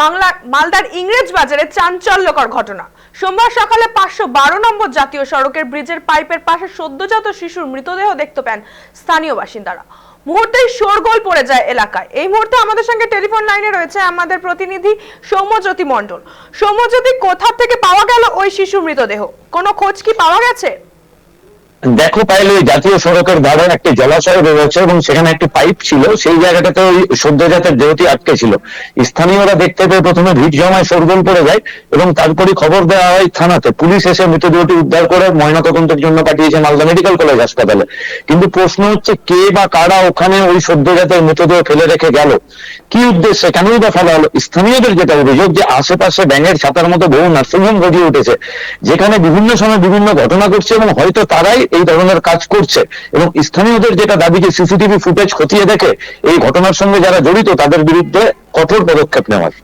মাংলা মালদার ইংরেজ বাজারে চাঞ্চল্যকর ঘটনা। সোমবার সকালে পাঁচশো বারো নম্বর জাতীয় সড়কের ব্রিজের পাইপের পাশে সদ্যজাত শিশুর মৃতদেহ দেখতে পান স্থানীয় বাসিন্দারা। মুহূর্তেই শোরগোল পড়ে যায় এলাকায়। এই মুহূর্তে আমাদের সঙ্গে টেলিফোন লাইনে রয়েছে আমাদের প্রতিনিধি সৌম্যজ্যোতি মণ্ডল। সৌম্যজ্যোতি, কোথা থেকে পাওয়া গেল ওই শিশুর মৃতদেহ? কোনো খোঁজ কি পাওয়া গেছে? দেখো পাইলে ওই জাতীয় সড়কের ধারে একটি জলাশয় রয়েছে এবং সেখানে একটি পাইপ ছিল। সেই জায়গাটাতে ওই সদ্যজাতের দেহটি আটকে ছিল। স্থানীয়রা দেখতে পেয়ে প্রথমে ভিড় জমায় সরগোল পড়ে যায় এবং তারপরে খবর দেওয়া হয় থানাতে। পুলিশ এসে মৃতদেহটি উদ্ধার করে ময়নাতদন্তের জন্য পাঠিয়েছে মালদা মেডিকেল কলেজ হাসপাতালে। কিন্তু প্রশ্ন হচ্ছে, কে বা কারা ওখানে ওই সদ্যজাতের মৃতদেহ ফেলে রেখে গেল? কি উদ্দেশ্যে কেনই বা ফেলা হলো? স্থানীয়দের যেটা অভিযোগ যে আশেপাশে ব্যাঙের ছাতার মতো বহু নার্সিংহোম গড়িয়ে উঠেছে, যেখানে বিভিন্ন সময় বিভিন্ন ঘটনা ঘটছে এবং হয়তো তারাই এই ধরনের কাজ করছে। এবং স্থানীয়দের যেটা দাবি যে সিসিটিভি ফুটেজ খতিয়ে দেখে এই ঘটনার সঙ্গে যারা জড়িত, তাদের বিরুদ্ধে কঠোর পদক্ষেপ নেওয়ার।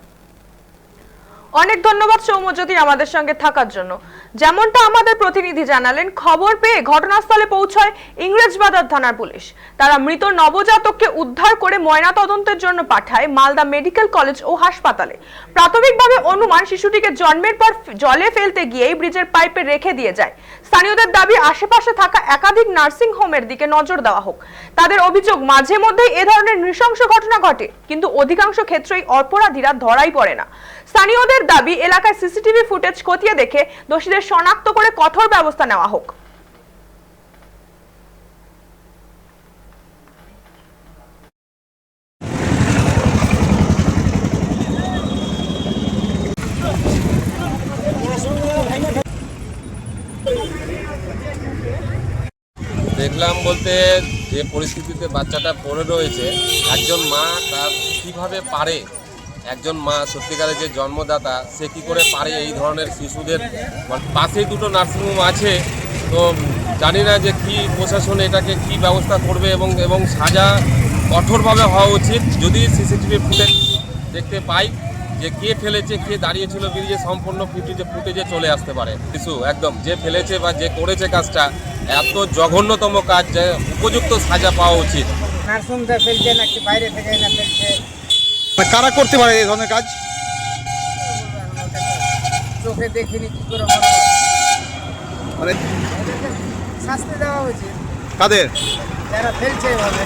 অনেক ধন্যবাদ সৌম্যজ্যোতি আমাদের সঙ্গে থাকার জন্য। যেমনটা আমাদের প্রতিনিধি জানালেন, খবর পেয়ে ঘটনাস্থলে পৌঁছয় ইংরেজবাজার থানার পুলিশ। তারা মৃত নবজাতককে উদ্ধার করে ময়নাতদন্তের জন্য পাঠায় মালদা মেডিকেল কলেজ ও হাসপাতালে। প্রাথমিকভাবে অনুমান শিশুটিকে জন্মের পর জলে ফেলতে গিয়েই ব্রিজের পাইপে রেখে দিয়ে যায়। স্থানীয়দের দাবি, আশেপাশে থাকা একাধিক নার্সিং হোমের দিকে নজর দেওয়া হোক। তাদের অভিযোগ, মাঝে মধ্যেই এ ধরনের নৃশংস ঘটনা ঘটে, কিন্তু অধিকাংশ ক্ষেত্রেই অপরাধীরা ধরাই পড়ে না। স্থানীয়দের দাবি, এলাকায় সিসিটিভি ফুটেজ খতিয়ে দেখে দোষীদের শনাক্ত করে কঠোর ব্যবস্থা নেওয়া হোক। দেখলাম বলতে যে পরিস্থিতিতে বাচ্চাটা পড়ে রয়েছে, একজন মা তার কীভাবে পারে? একজন মা, সত্যিকারের যে জন্মদাতা, সে কি করে পারে এই ধরনের শিশুদের? মানে পাশেই দুটো নার্সিংহোম আছে, তো জানি না যে কি প্রশাসন এটাকে কি ব্যবস্থা করবে এবং এবং সাজা কঠোরভাবে হওয়া উচিত। যদি সিসিটিভি ফুটেজ দেখতে পাই যে কে ফেলেছে, কে দাঁড়িয়েছিল বেরিয়ে সম্পূর্ণ ফুটেজে ফুটেজে চলে আসতে পারে। কিছু একদম, যে ফেলেছে বা যে করেছে কাজটা, এত জঘন্যতম কাজ যে উপযুক্ত সাজা পাওয়া উচিত। নার্সিংহোমটা ফেলছে নাকি বাইরে থেকে না ফেলছে? কারা করতে পারে এই ধরনের কাজ? চোখে দেখিনি কি করে মানে শাস্তি দেওয়া হয়েছে। কাদের? যারা ফেলছে এভাবে।